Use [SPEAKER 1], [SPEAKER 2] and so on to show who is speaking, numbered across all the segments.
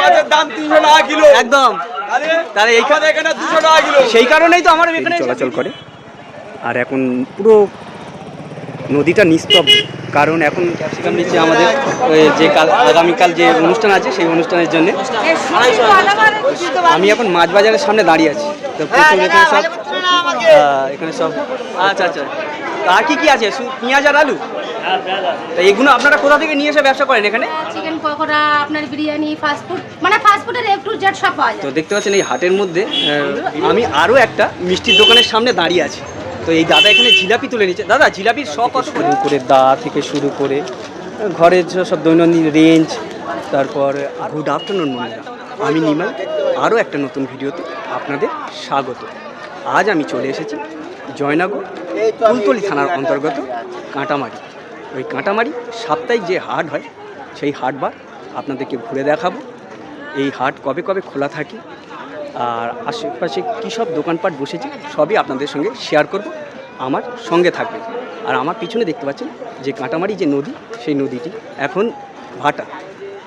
[SPEAKER 1] মাছের দাম তিনশো টাকা কিলো।
[SPEAKER 2] একদম।
[SPEAKER 1] তাহলে
[SPEAKER 2] এইখানে
[SPEAKER 1] এখানে দুশো টাকা কিলো।
[SPEAKER 2] সেই কারণেই তো আমার এখানে
[SPEAKER 3] চলাচল করে। আর এখন পুরো নদীটা নিস্তব্ধ। কারণ এখন
[SPEAKER 2] ক্যাপসিকাম নিচ্ছে আমাদের যে কাল আগামীকাল যে অনুষ্ঠান আছে সেই অনুষ্ঠানের জন্য। আমি এখন মাছ বাজারের সামনে দাঁড়িয়ে আছি। তো এখানে সব এখানে সব আচ্ছা আচ্ছা। আর কি কি আছে? পেঁয়াজ আর আলু? তা এগুলো আপনারা কোথা থেকে নিয়ে এসে ব্যবসা করেন এখানে?
[SPEAKER 4] চিকেন পকোড়া আপনার বিরিয়ানি ফাস্টফুড মানে ফাস্টফুডের এ টু জেড সব পাওয়া
[SPEAKER 2] তো দেখতে পাচ্ছেন এই হাটের মধ্যে আমি আরও একটা মিষ্টির দোকানের সামনে দাঁড়িয়ে আছি। তো এই দাদা এখানে জিলাপি তুলে নিচ্ছে। দাদা জিলাপির করে? শুরু করে দা থেকে শুরু করে ঘরের সব দৈনন্দিন রেঞ্জ তারপর গুড আফটারনুন বন্ধুরা আমি নিমাই আরও একটা নতুন ভিডিওতে আপনাদের স্বাগত। আজ আমি চলে এসেছি জয়নগর কুলতলি থানার অন্তর্গত কাঁটামারি। ওই কাঁটামারি, সাপ্তাহিক যে হাট হয়, সেই হাটবার আপনাদেরকে ঘুরে দেখাবো। এই হাট কবে কবে খোলা থাকে, আর আশেপাশে কী সব দোকানপাট বসেছে, সবই আপনাদের সঙ্গে শেয়ার করব। আমার সঙ্গে থাকবে। আর আমার পিছনে দেখতে পাচ্ছেন, যে কাঁটামারি যে নদী, সেই নদীটি এখন ভাটা।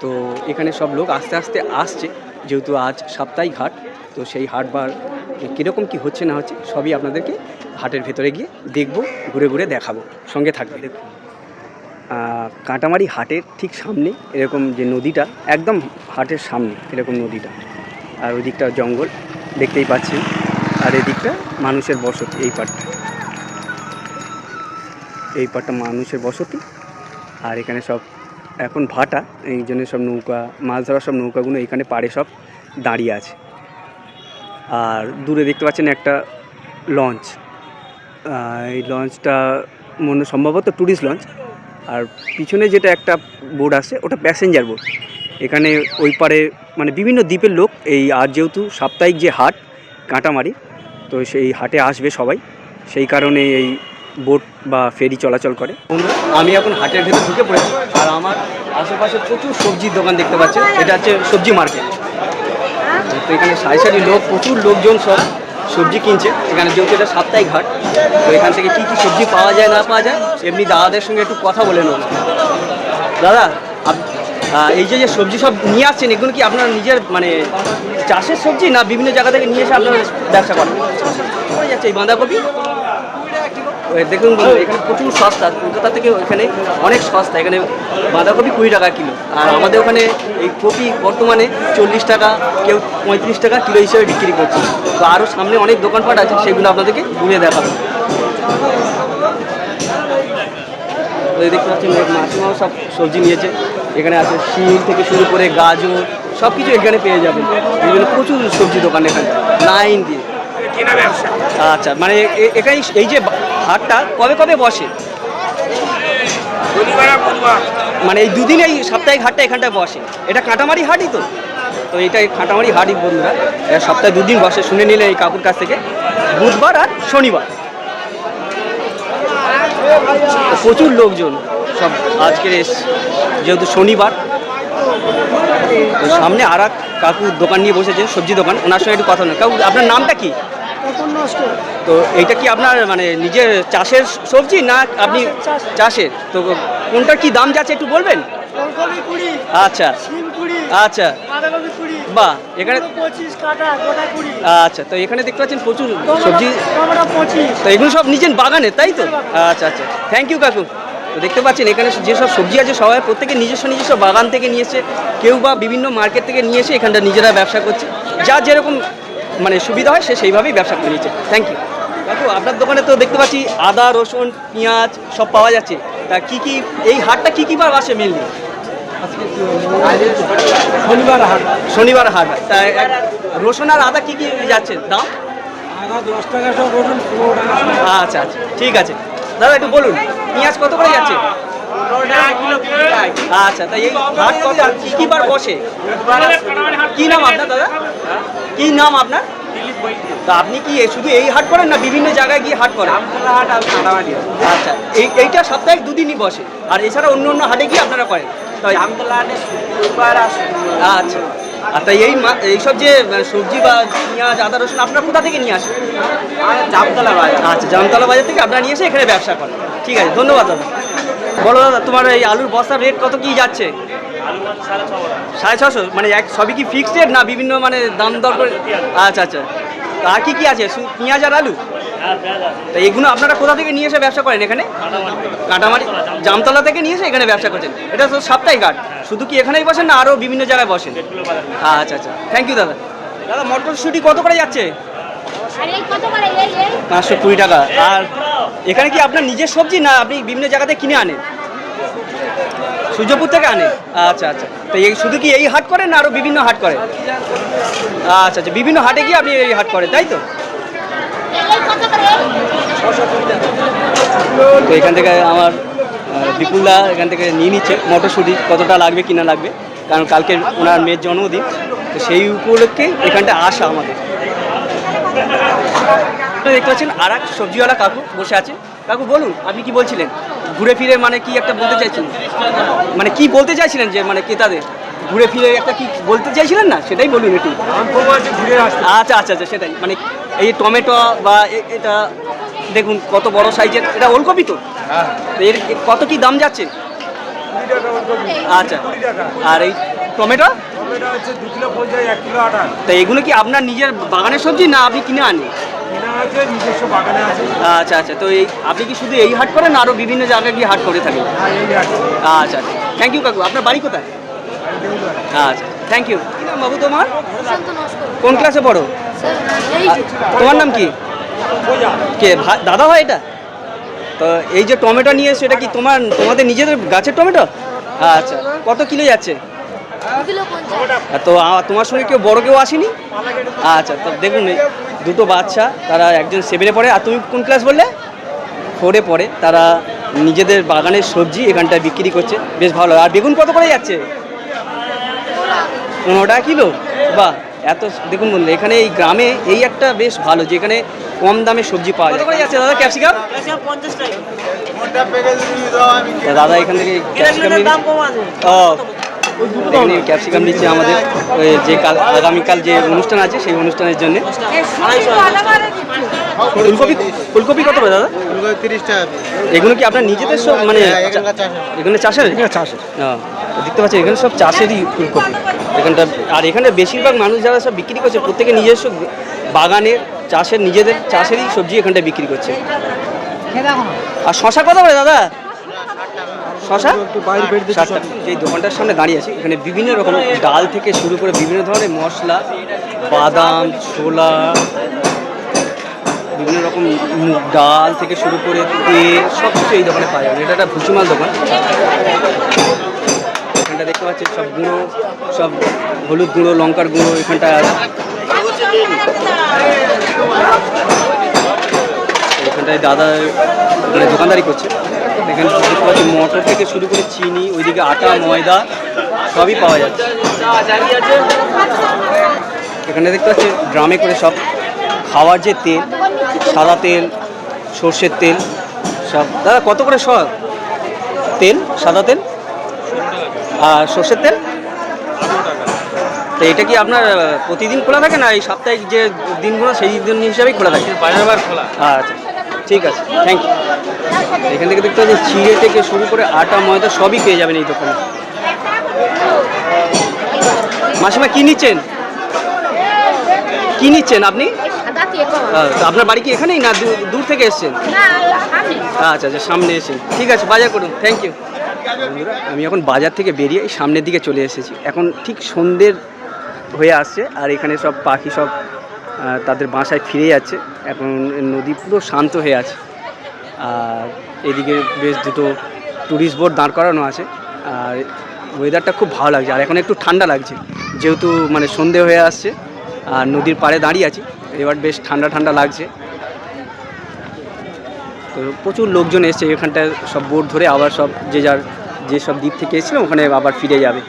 [SPEAKER 2] তো এখানে সব লোক আস্তে আস্তে আসছে, যেহেতু আজ সাপ্তাহিক হাট, তো সেই হাট বার কীরকম কী হচ্ছে না হচ্ছে, সবই আপনাদেরকে হাটের ভেতরে গিয়ে দেখব, ঘুরে ঘুরে দেখাবো। সঙ্গে থাকবে। দেখুন কাঁটামারি হাটের ঠিক সামনে এরকম যে নদীটা, একদম হাটের সামনে এরকম নদীটা। আর ওই দিকটা জঙ্গল, দেখতেই পাচ্ছেন। আর এদিকটা মানুষের বসতি, এই পাটটা। এই পাটটা মানুষের বসতি। আর এখানে সব, এখন ভাটা, এই জন্য সব নৌকা, মাছ ধরার সব নৌকাগুলো এখানে পাড়ে সব দাঁড়িয়ে আছে। আর দূরে দেখতে পাচ্ছেন একটা লঞ্চ। এই লঞ্চটা মনে সম্ভবত ট্যুরিস্ট লঞ্চ। আর পিছনে যেটা একটা বোর্ড আছে, ওটা প্যাসেঞ্জার বোর্ড। এখানে ওই পারে মানে বিভিন্ন দ্বীপের লোক, এই আর যেহেতু সাপ্তাহিক যে হাট, কাঁটামারি, তো সেই হাটে আসবে সবাই। সেই কারণে এই বোট বা ফেরি চলাচল করে। আমি এখন হাটের ভেতর ঢুকে পড়েছি, আর আমার আশেপাশে প্রচুর সবজির দোকান দেখতে পাচ্ছেন। এটা হচ্ছে সবজি মার্কেট। তো এখানে সারি সারি লোক, প্রচুর লোকজন সব সবজি কিনছে এখানে যেহেতু এটা সাপ্তাহিক হাট, তো এখান থেকে কী কী সবজি পাওয়া যায়, না পাওয়া যায়, এমনি দাদাদের সঙ্গে একটু কথা বলে নেব। দাদা এই যে যে সবজি সব নিয়ে আসছেন, এগুলো কি আপনার নিজের মানে চাষের সবজি, না বিভিন্ন জায়গা থেকে নিয়ে এসে আপনার ব্যবসা করেন? যাচ্ছে এই বাঁধাকপি? দেখুন এখানে প্রচুর সস্তা। কলকাতা থেকে এখানে অনেক সস্তা। এখানে বাঁধাকপি কুড়ি টাকা কিলো। আর আমাদের ওখানে এই কপি বর্তমানে চল্লিশ টাকা কেউ পঁয়ত্রিশ টাকা কিলো হিসেবে বিক্রি করছে। তো আরও সামনে অনেক দোকানপাট আছে সেগুলো আপনাদেরকে ঘুরে দেখাবো। দেখতে পাচ্ছেন মাসিমাও সব সবজি নিয়েছে। এখানে আছে শিম থেকে শুরু করে গাজর সব কিছু এখানে পেয়ে যাবেন। বিভিন্ন প্রচুর সবজি দোকান এখানে লাইন দিয়ে। আচ্ছা মানে এ- এখানে এই যে হাটটা কবে কবে বসে? মানে এই দুদিন এই সাপ্তাহিক হাটটা এখানটায় বসে। এটা কাঁটামারি হাটই তো? তো এটা কাঁটামারি হাটই বন্ধুরা। এটা সপ্তাহে দুদিন বসে শুনে নিলে এই কাকুর কাছ থেকে। বুধবার আর শনিবার। প্রচুর লোকজন সব আজকের এস যেহেতু শনিবার। সামনে আর এক কাকু দোকান নিয়ে বসেছেন সবজি দোকান। ওনার সঙ্গে একটু কথা নয় কাকু আপনার নামটা কি? তো এইটা কি আপনার মানে নিজের চাষের সবজি না আপনি চাষের তো কোনটার কি দাম যাচ্ছে একটু বলবেন? আচ্ছা। আচ্ছা। বাহ এখানে আচ্ছা তো এখানে দেখতে পাচ্ছেন প্রচুর সবজি। তো এগুলো সব নিজের বাগানে তাই তো? আচ্ছা আচ্ছা। থ্যাংক ইউ কাকু। তো দেখতে পাচ্ছেন এখানে যেসব সবজি আছে সবাই প্রত্যেকে নিজস্ব নিজস্ব বাগান থেকে নিয়ে এসে কেউ বা বিভিন্ন মার্কেট থেকে নিয়ে এসে এখানটা নিজেরা ব্যবসা করছে। যা যেরকম মানে সুবিধা হয় সে সেইভাবেই ব্যবসা করে নিচ্ছে। থ্যাংক ইউ দেখো আপনার দোকানে তো দেখতে পাচ্ছি আদা রসুন পেঁয়াজ সব পাওয়া যাচ্ছে। তা কি কি এই হাটটা কি কি বার আসে মেনলি
[SPEAKER 5] শনিবার হাট।
[SPEAKER 2] শনিবার হাট। তা রসুন আর আদা কি কি যাচ্ছে? দাম?
[SPEAKER 5] আদা দশ টাকা সব রসুন পনেরো টাকা। সব।
[SPEAKER 2] আচ্ছা আচ্ছা ঠিক আছে। দাদা একটু বলুন পেঁয়াজ কত করে যাচ্ছে? আচ্ছা তাই এই হাট কত কি কি বার বসে? কি নাম আপনার দাদা? কি নাম আপনার? তা আপনি কি শুধু এই হাট করেন না বিভিন্ন জায়গায় গিয়ে হাট করেন? আচ্ছা এই এইটা সাপ্তাহিক দুদিনই বসে। আর এছাড়া অন্য অন্য হাটে গিয়ে আপনারা করেন? তাই আচ্ছা। আর তাই এই মা- এইসব যে সবজি বা পেঁয়াজ আদা রসুন আপনারা কোথা থেকে নিয়ে আসেন? জামতলা বাজার। আচ্ছা জামতলা বাজার থেকে আপনারা নিয়ে এসে এখানে ব্যবসা করেন। ঠিক আছে ধন্যবাদ দাদা। বলো দাদা তোমার এই আলুর বস্তার রেট কত? কি যাচ্ছে? সাড়ে ছশো মানে এক সবই কি ফিক্সড রেট না বিভিন্ন মানে দাম দর করে? আচ্ছা আচ্ছা। তা আর কি কি আছে? পেঁয়াজ আর আলু? তা এগুলো আপনারা কোথা থেকে নিয়ে এসে ব্যবসা করেন এখানে? কাটামারি জামতলা থেকে নিয়ে এসে এখানে ব্যবসা করছেন? এটা তো সাপ্তাহিক হাট। শুধু কি এখানেই বসেন না আরও বিভিন্ন জায়গায় বসেন? আচ্ছা আচ্ছা। থ্যাংক ইউ দাদা। দাদা মটরশুঁটি কত করে যাচ্ছে?
[SPEAKER 4] আর এই কত করে? এই এই
[SPEAKER 2] পাঁচশো কুড়ি টাকা। আর এখানে কি আপনার নিজের সবজি না আপনি বিভিন্ন জায়গাতে কিনে আনেন? সূর্যপুর থেকে আনে? আচ্ছা আচ্ছা। তো এই শুধু কি এই হাট করেন না আরও বিভিন্ন হাট করে? আচ্ছা আচ্ছা। বিভিন্ন হাটে গিয়ে আপনি এই হাট করেন, তাই তো? তো এখান থেকে আমার বিপুলদা এখান থেকে নিয়ে নিচ্ছে মটরশুঁটি, কতটা লাগবে, কিনা লাগবে। কারণ কালকে ওনার মেয়ের জন্মদিন, তো সেই উপলক্ষে এখানটা আসা আমাদের। দেখতে পাচ্ছেন আর এক সবজিওয়ালা কাকু বসে আছে কাকু, বলুন, আপনি কি বলছিলেন? ঘুরে ফিরে মানে কি একটা বলতে চাইছেন? মানে কি বলতে চাইছিলেন যে মানে ক্রেতাদের? ঘুরে ফিরে একটা কি বলতে চাইছিলেন না? সেটাই বলুন একটু। আচ্ছা আচ্ছা আচ্ছা সেটাই। মানে এই টমেটো বা এটা দেখুন কত বড় সাইজের এটা ওলকপি তো? এর এর কত কি দাম যাচ্ছে? আচ্ছা। আর এই টমেটো? তা এগুলো কি আপনার নিজের বাগানের সবজি না আপনি কিনে আনেন? আচ্ছা আচ্ছা তো এই আপনি কি শুধু এই হাট করেন না আরও বিভিন্ন জায়গায় গিয়ে হাট করে থাকেন? আচ্ছা আচ্ছা। থ্যাংক ইউ কাকু। আপনার বাড়ি কোথায়? আচ্ছা থ্যাংক ইউ কি নাম বাবু তোমার? কোন ক্লাসে পড়ো? তোমার নাম কি? কে ভা- দাদা হয় এটা? তো এই যে টমেটো নিয়ে এসছো এটা কি তোমার তোমাদের নিজেদের গাছের টমেটো? আচ্ছা কত কিলো যাচ্ছে? তো তোমার সঙ্গে কেউ বড় কেউ আসেনি? আচ্ছা তো দেখুন দুটো বাচ্চা তারা একজন সেভেনে পড়ে আর তুমি কোন ক্লাস বললে? ফোরে পড়ে তারা নিজেদের বাগানের সবজি এখানটায় বিক্রি করছে। বেশ ভালো। আর বেগুন কত করে যাচ্ছে? পনেরো টাকা কিলো? বাহ এত দেখুন বন্ধু এখানে এই গ্রামে এই একটা বেশ ভালো যেখানে কম দামে সবজি পাওয়া যায়। করে যাচ্ছে দাদা? ক্যাপসিকাম দাদা এখান থেকে ক্যাপসিকাম ও এখানে ক্যাপসিকাম নিচ্ছে আমাদের যে কাল আগামীকাল যে অনুষ্ঠান আছে সেই অনুষ্ঠানের জন্য। ফুলকপি ফুলকপি কত দাদা?
[SPEAKER 1] তিরিশ টাকা
[SPEAKER 2] এগুলো কি আপনার নিজেদের সব মানে
[SPEAKER 1] হ্যাঁ, চাষের।
[SPEAKER 2] এখানে চাষের? চাষের। দেখতে পাচ্ছি এখানে সব চাষেরই ফুলকপি। এখানটা আর এখানে বেশিরভাগ মানুষ যারা সব বিক্রি করছে প্রত্যেকে নিজস্ব বাগানের চাষের নিজেদের চাষেরই সবজি এখানটা বিক্রি করছে। আর শশা কত করে দাদা? শশা? এই দোকানটার সামনে দাঁড়িয়ে আছি এখানে বিভিন্ন রকম ডাল থেকে শুরু করে বিভিন্ন ধরনের মশলা বাদাম ছোলা বিভিন্ন রকম ডাল থেকে শুরু করে তেল সব কিছু এই দোকানে পাওয়া যাবে। এটা একটা ভুসিমাল দোকান। এখানটা দেখতে পাচ্ছি সব গুঁড়ো সব হলুদ গুঁড়ো লঙ্কার গুঁড়ো এখানটা এখানটায় দাদা মানে দোকানদারি করছে। এখানে দেখতে পাচ্ছি মটর থেকে শুরু করে চিনি ওইদিকে আটা ময়দা সবই পাওয়া যাচ্ছে। এখানে দেখতে পাচ্ছি ড্রামে করে সব খাওয়ার যে তেল সাদা তেল সর্ষের তেল সব। দাদা কত করে সব তেল? সাদা তেল? আর সর্ষের তেল? তো এটা কি আপনার প্রতিদিন খোলা থাকে না এই সাপ্তাহিক যে দিনগুলো সেই দিন হিসাবেই খোলা থাকে? বারবার খোলা। আচ্ছা। ঠিক আছে থ্যাংক ইউ এখান থেকে দেখতে পাচ্ছি চিড়ে থেকে শুরু করে আটা, ময়দা সবই পেয়ে যাবেন এই দোকানে। মাসিমা, কি নিচ্ছেন? কি নিচ্ছেন আপনি? আপনার বাড়ি কি এখানেই না দূর- থেকে এসছেন? আচ্ছা আচ্ছা সামনে এসেছেন। ঠিক আছে, বাজার করুন থ্যাংক ইউ বন্ধুরা, আমি এখন বাজার থেকে বেরিয়ে সামনের দিকে চলে এসেছি। এখন ঠিক সন্ধ্যের হয়ে আসছে, আর এখানে সব পাখি সব তাদের বাসায় ফিরে যাচ্ছে এখন নদী পুরো শান্ত হয়ে আছে। আর এদিকে বেশ দুটো ট্যুরিস্ট বোর্ড দাঁড় করানো আছে। আর ওয়েদারটা খুব ভালো লাগছে। আর এখন একটু ঠান্ডা লাগছে। যেহেতু মানে সন্ধে হয়ে আসছে, আর নদীর পাড়ে দাঁড়িয়ে আছি। এবার বেশ ঠান্ডা ঠান্ডা লাগছে। তো প্রচুর লোকজন এসছে। এখানটায় সব বোট ধরে আবার সব যে যার যে সব দ্বীপ থেকে এসেছিল, ওখানে আবার ফিরে যাবে।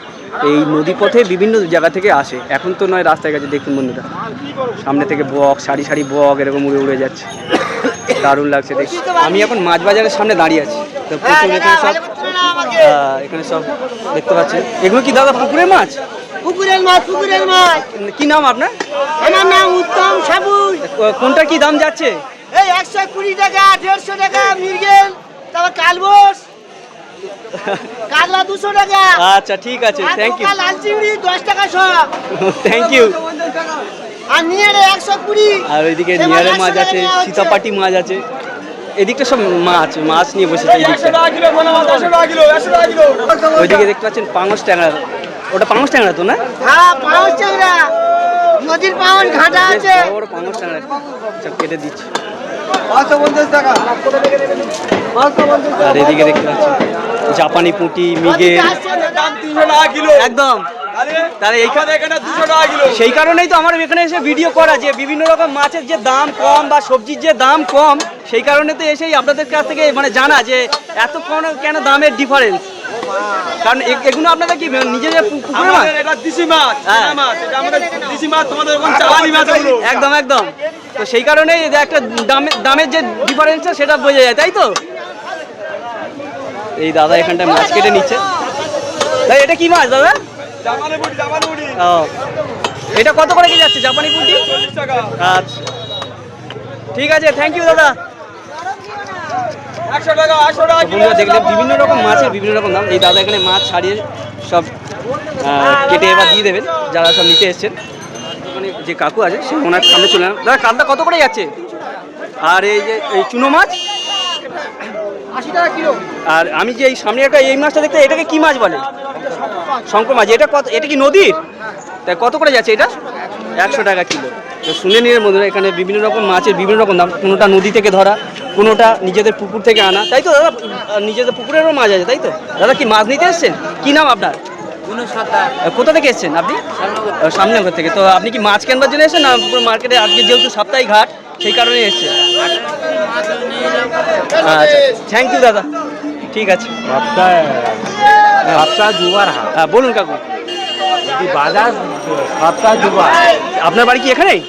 [SPEAKER 2] এই নদী পথে বিভিন্ন জায়গা থেকে আসে। এখন তো নয় রাস্তায় গেছে দেখুন বন্ধুরা। সামনে থেকে বক সারি সারি বক এরকম উড়ে উড়ে যাচ্ছে। দারুণ লাগছে দেখ আমি এখন মাছ বাজারের সামনে দাঁড়িয়ে আছি। তো প্রচুর এখানে সব এখানে সব দেখতে পাচ্ছেন। এগুলো কি দাদা পুকুরের মাছ?
[SPEAKER 5] পুকুরের মাছ পুকুরের মাছ।
[SPEAKER 2] কি নাম আপনার?
[SPEAKER 5] আমার নাম উত্তম সাবুই
[SPEAKER 2] কোনটা কি দাম যাচ্ছে?
[SPEAKER 5] এই একশো কুড়ি টাকা দেড়শো টাকা মির্গেল তারপর কালবোস। কাতলা দুশো টাকা।
[SPEAKER 2] আচ্ছা ঠিক আছে থ্যাংক ইউ
[SPEAKER 5] লাল চিংড়ি দশ টাকা
[SPEAKER 2] থ্যাংক ইউ
[SPEAKER 5] আর নিয়ে রে একশো কুড়ি।
[SPEAKER 2] আর ওইদিকে নিয়ারে মাছ আছে সীতাপাটি মাছ আছে। এদিকটা সব মাছ মাছ নিয়ে বসেছে
[SPEAKER 1] কিলো
[SPEAKER 2] ওইদিকে দেখতে পাচ্ছেন পাঙস ট্যাংরা। ওটা পাঙস ট্যাংরা তো না?
[SPEAKER 5] হ্যাঁ পাউস চাংরা নদীর পাউন ঘাটা আছে।
[SPEAKER 2] বড় ট্যাংরা। সব কেটে দিচ্ছি। আর এদিকে দেখতে পাচ্ছেন জাপানি পুঁটি মিগে একদম।
[SPEAKER 1] তাহলে
[SPEAKER 2] তাহলে এইখানে
[SPEAKER 1] এখানে দুশো টাকা কিলো।
[SPEAKER 2] সেই কারণেই তো আমার এখানে এসে ভিডিও করা যে বিভিন্ন রকম মাছের যে দাম কম বা সবজির যে দাম কম সেই কারণে তো এসেই আপনাদের কাছ থেকে মানে জানা যে এত কম কেন দামের ডিফারেন্স কারণ এগুলো আপনাদের কি নিজেদের পু- পুকুরের মাছ?
[SPEAKER 1] এটা দিশি মাছ
[SPEAKER 2] হ্যাঁ।
[SPEAKER 1] মাছ এটা আমাদের দিশি মাছ তোমাদের চালানি মাছ
[SPEAKER 2] একদম একদম। তো সেই কারণেই যে একটা দামের দামের যে ডিফারেন্সটা সেটা বোঝা যায়, তাই তো? এই দাদা এখানটায় মাছ কেটে নিচ্ছে। তাই এটা কি মাছ, দাদা? ও। এটা কত করে কি যাচ্ছে, জাপানি পুঁটি? আচ্ছা। ঠিক আছে থ্যাংক ইউ দাদা। দেখলেন বিভিন্ন রকম মাছের বিভিন্ন রকম দাম। এই দাদা এখানে মাছ ছাড়িয়ে সব কেটে এবার দিয়ে দেবেন, যারা সব নিতে এসছেন। যে কাকু আছে সে ওনার সামনে চলে এলাম। দাদা কালটা কত করে যাচ্ছে? আর এই যে এই চুনো মাছ?
[SPEAKER 5] আশি টাকা কিলো।
[SPEAKER 2] আর আমি যে এই সামনে একটা এই মাছটা দেখতে এটাকে কি মাছ বলে? শঙ্কর মাছ এটা কত এটা কি নদীর? তাই কত করে যাচ্ছে এটা? একশো টাকা কিলো। তো শুনে নিয়ে বন্ধুরা এখানে বিভিন্ন রকম মাছের বিভিন্ন রকম দাম। কোনোটা নদী থেকে ধরা কোনোটা নিজেদের পুকুর থেকে আনা। তাই তো দাদা? নিজেদের পুকুরেরও মাছ আছে তাই তো? দাদা কি মাছ নিতে এসছেন? কি নাম আপনার? কোথা থেকে এসছেন আপনি? সামনেঘর থেকে। তো আপনি কি মাছ কেনবার জন্য এসেছেন না পুরো মার্কেটে? আজকে যেহেতু সাপ্তাহিক ঘাট সেই কারণে এসছেন। আচ্ছা থ্যাংক ইউ দাদা। ঠিক আছে।
[SPEAKER 6] সপ্তাহ দুবার হাট।
[SPEAKER 2] হ্যাঁ বলুন কাকু।
[SPEAKER 6] বাজার সপ্তাহ দুবার।
[SPEAKER 2] আপনার বাড়ি কি এখানেই?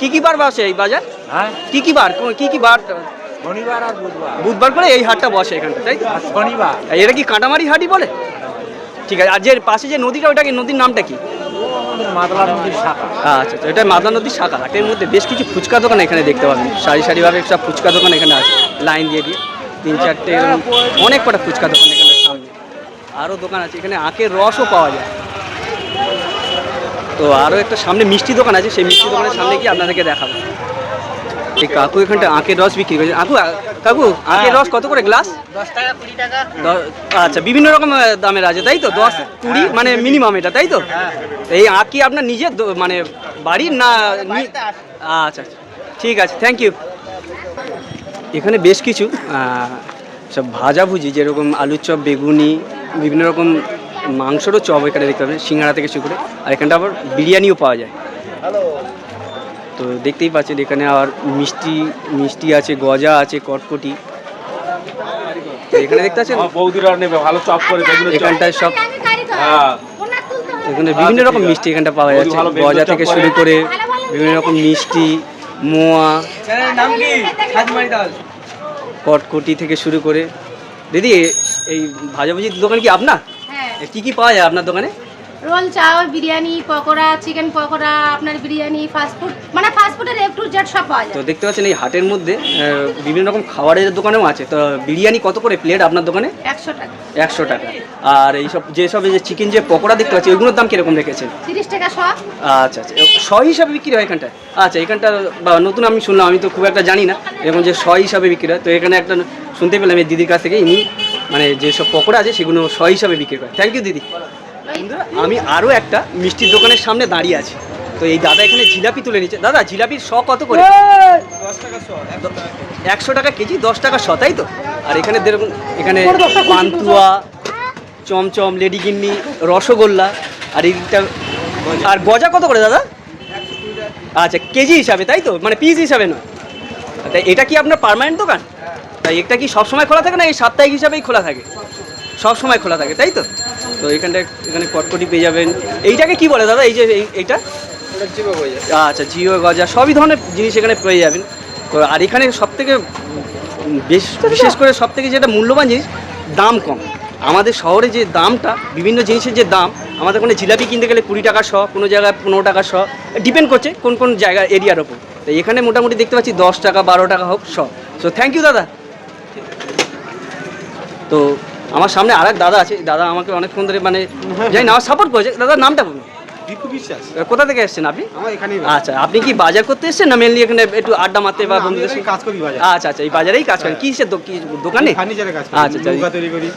[SPEAKER 2] কি কি বার বসে এই বাজার?
[SPEAKER 6] হ্যাঁ?
[SPEAKER 2] কি কি বার? কোন- কি কি বার?
[SPEAKER 6] শনিবার আর বুধবার।
[SPEAKER 2] বুধবার করে এই হাটটা বসে এখানটা তাই তো?
[SPEAKER 6] শনিবার।
[SPEAKER 2] এটা কি কাঁটামারি হাটই বলে? ঠিক আছে আর যে পাশে যে নদীটা ওটা কি নদীর নামটা কি? আচ্ছা আচ্ছা এটা মাদলা নদীর শাখা। হাটের মধ্যে বেশ কিছু ফুচকা দোকান এখানে দেখতে পাবেন। সারি সারিভাবে সব ফুচকা দোকান এখানে আছে লাইন দিয়ে দিয়ে। তিন চারটে অনেক কটা ফুচকা দোকান এখানে সামনে। আরও দোকান আছে এখানে আখের রসও পাওয়া যায়। তো আরও একটা সামনে মিষ্টি দোকান আছে সেই মিষ্টি দোকানের সামনে গিয়ে আপনাদেরকে দেখাবো। এই কাকু এখানটা আখের রস বিক্রি করছে। কাকু কাকু আখের রস কত করে গ্লাস?
[SPEAKER 5] দশ টাকা কুড়ি টাকা।
[SPEAKER 2] আচ্ছা বিভিন্ন রকম দামের আছে তাই তো? দশ কুড়ি মানে মিনিমাম এটা তাই তো? এই আখ কি আপনার নিজের দো- মানে বাড়ির না আচ্ছা আচ্ছা। ঠিক আছে থ্যাংক ইউ এখানে বেশ কিছু সব ভাজাভুজি যেরকম আলুর চপ বেগুনি বিভিন্ন রকম মাংসরও চপ এখানে দেখতে পাবেন সিঙ্গাড়া থেকে শুরু করে। আর এখানটা আবার বিরিয়ানিও পাওয়া যায়। তো দেখতেই পাচ্ছেন এখানে আর মিষ্টি মিষ্টি আছে গজা আছে কটকটি। এখানে দেখতে পাচ্ছেন?
[SPEAKER 1] বৌদিরা নেবে ভালো চপ করে
[SPEAKER 2] এখানটায় সব
[SPEAKER 1] হ্যাঁ।
[SPEAKER 2] এখানে বিভিন্ন রকম মিষ্টি এখানটা পাওয়া যাচ্ছে। গজা থেকে শুরু করে বিভিন্ন রকম মিষ্টি মোয়া কটকটি থেকে শুরু করে। দিদি এই ভাজাভুজির দোকান কি আপনার?
[SPEAKER 4] হ্যাঁ।
[SPEAKER 2] কি কি পাওয়া যায় আপনার দোকানে?
[SPEAKER 4] রোল চাও বিরিয়ানি পকোড়া চিকেন পকোড়া আপনার বিরিয়ানি ফাস্টফুড মানে ফাস্টফুডের এ টু জেড সব পাওয়া যায়।
[SPEAKER 2] তো দেখতে পাচ্ছেন এই হাটের মধ্যে বিভিন্ন রকম খাবারের দোকানেও আছে। তো বিরিয়ানি কত করে প্লেট আপনার দোকানে?
[SPEAKER 4] একশো টাকা।
[SPEAKER 2] একশো টাকা। আর এইসব যেসব যে চিকেন যে পকোড়া দেখতে পাচ্ছি ওইগুলোর দাম কীরকম রেখেছেন?
[SPEAKER 4] তিরিশ টাকা সব
[SPEAKER 2] আচ্ছা আচ্ছা। শ হিসাবে বিক্রি হয় এখানটায়? আচ্ছা এখানটা বা নতুন আমি শুনলাম আমি তো খুব একটা জানি না এরকম যে শ হিসাবে বিক্রি হয়। তো এখানে একটা শুনতে পেলাম এই দিদির কাছ থেকে ইনি মানে যেসব পকোড়া আছে সেগুলো শ হিসাবে বিক্রি করে। থ্যাংক ইউ দিদি। বন্ধুরা, আমি আরও একটা মিষ্টির দোকানের সামনে দাঁড়িয়ে আছি। তো এই দাদা এখানে জিলাপি তুলে নিচ্ছে। দাদা জিলাপির শ কত করে? একশো টাকা কেজি দশ টাকা শ তাই তো? আর এখানে যেরকম এখানে পান্তুয়া চমচম লেডি গিন্নি রসগোল্লা আর এইটা আর গজা কত করে দাদা? আচ্ছা কেজি হিসাবে তাই তো? মানে পিস হিসাবে নয়। তাই এটা কি আপনার পারমানেন্ট দোকান? তাই এটা কি সবসময় খোলা থাকে না এই সাপ্তাহিক হিসাবেই খোলা থাকে? সব সময় খোলা থাকে তাই তো? তো এখানটা এখানে কটকটি পেয়ে যাবেন। এইটাকে কি বলে দাদা? এই যে এই- এইটা? আচ্ছা জিও গজা সবই ধরনের জিনিস এখানে পেয়ে যাবেন। তো আর এখানে সব থেকে বেশ বিশেষ করে সব থেকে যেটা মূল্যবান জিনিস দাম কম। আমাদের শহরে যে দামটা বিভিন্ন জিনিসের যে দাম আমাদের কোনো জিলাপি কিনতে গেলে কুড়ি টাকা শ কোনো জায়গায় পনেরো টাকা শ। ডিপেন্ড করছে কোন কোন জায়গা এরিয়ার ওপর। তো এখানে মোটামুটি দেখতে পাচ্ছি দশ টাকা বারো টাকা হোক শ। সো থ্যাংক ইউ দাদা। তো আমার সামনে আরেক দাদা আছে দাদা আমাকে অনেকক্ষণ ধরে মানে জানি না সাপোর্ট করেছে দাদার নামটা বলুন।
[SPEAKER 1] দীপু বিশ্বাস।
[SPEAKER 2] কোথা থেকে এসেছেন আপনি?
[SPEAKER 1] আমার এখানেই
[SPEAKER 2] আচ্ছা আপনি কি বাজার করতে এসেছেন না মেনলি এখানে একটু আড্ডা মারতে বা বন্ধুদের সঙ্গে?
[SPEAKER 1] কাজ করি বাজার।
[SPEAKER 2] আচ্ছা আচ্ছা এই বাজারেই কাজ করেন। কিসের দো- কি দোকানে?
[SPEAKER 1] ফার্নিচারের কাজ
[SPEAKER 2] আচ্ছা আচ্ছা
[SPEAKER 1] নৌকা তৈরি করি।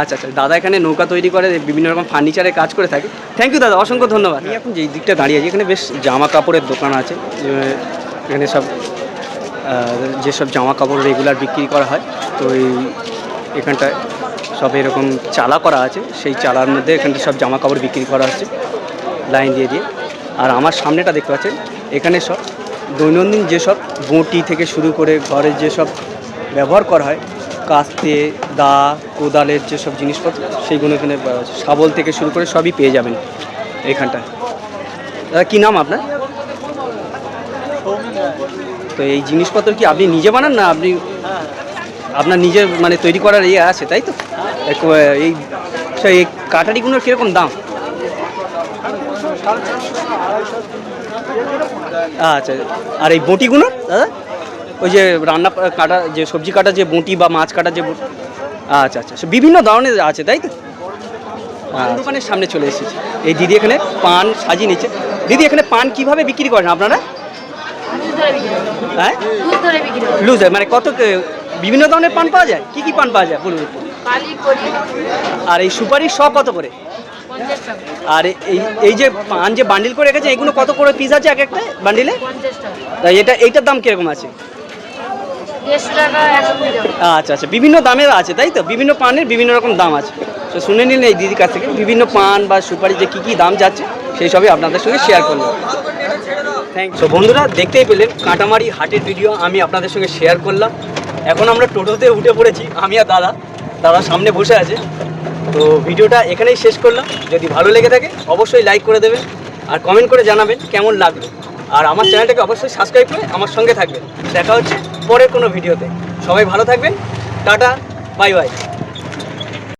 [SPEAKER 2] আচ্ছা আচ্ছা দাদা এখানে নৌকা তৈরি করে বিভিন্ন রকম ফার্নিচারের কাজ করে থাকে। থ্যাংক ইউ দাদা অসংখ্য ধন্যবাদ। আমি এখন যেই দিকটা দাঁড়িয়ে আছি এখানে বেশ জামা কাপড়ের দোকান আছে। এখানে সব যেসব জামা কাপড় রেগুলার বিক্রি করা হয় তো এই এখানটায় সব এরকম চালা করা আছে, সেই চালার মধ্যে এখানটা সব জামা কাপড় বিক্রি করা হচ্ছে, লাইন দিয়ে দিয়ে। আর আমার সামনেটা দেখতে পাচ্ছেন, এখানে সব দৈনন্দিন যেসব বঁটি থেকে শুরু করে ঘরের যেসব ব্যবহার করা হয়, কাস্তে, দা, কোদালের যেসব জিনিসপত্র, সেইগুলো এখানে শাবল থেকে শুরু করে সবই পেয়ে যাবেন এখানটায়। দাদা, কী নাম আপনার? তো এই জিনিসপত্র কি আপনি নিজে বানান না আপনি আপনার নিজের মানে তৈরি করার ইয়ে আছে, তাই তো? এই সেই এই কাটারিগুলোর কীরকম দাম? আচ্ছা আর এই বটিগুলো দাদা? ওই যে রান্না কাটা যে সবজি কাটা যে বটি বা মাছ কাটা যে বটি আচ্ছা আচ্ছা বিভিন্ন ধরনের আছে তাই তো? পান দোকানের সামনে চলে এসেছি। এই দিদি এখানে পান সাজিয়ে নিচ্ছে। দিদি এখানে পান কীভাবে বিক্রি করেন আপনারা। হ্যাঁ? লুজ মানে কত বিভিন্ন ধরনের পান পাওয়া যায়? কি কি পান পাওয়া যায়? বলুন একটু। আর এই সুপারি শ কত করে? আর এই এই যে পান যে বান্ডিল করে রেখেছে এগুলো কত করে পিস আছে এক একটা বান্ডিলে? তাই এটা এইটার দাম কীরকম আছে? আচ্ছা আচ্ছা। বিভিন্ন দামের আছে তাই তো? বিভিন্ন পানের বিভিন্ন রকম দাম আছে। তো শুনে নিলেন এই দিদির কাছ থেকে বিভিন্ন পান বা সুপারি যে কী কী দাম যাচ্ছে সেই সবই আপনাদের সঙ্গে শেয়ার করলাম। থ্যাংক সো বন্ধুরা দেখতেই পেলেন কাটামারি হাটের ভিডিও আমি আপনাদের সঙ্গে শেয়ার করলাম। এখন আমরা টোটোতে উঠে পড়েছি আমি আর দাদা। দাদা সামনে বসে আছে। তো ভিডিওটা এখানেই শেষ করলাম। যদি ভালো লেগে থাকে, অবশ্যই লাইক করে দেবেন আর কমেন্ট করে জানাবেন কেমন লাগল। আর আমার চ্যানেলটাকে অবশ্যই সাবস্ক্রাইব করে আমার সঙ্গে থাকবেন। দেখা হচ্ছে পরের কোনো ভিডিওতে। সবাই ভালো থাকবেন। Tata bye bye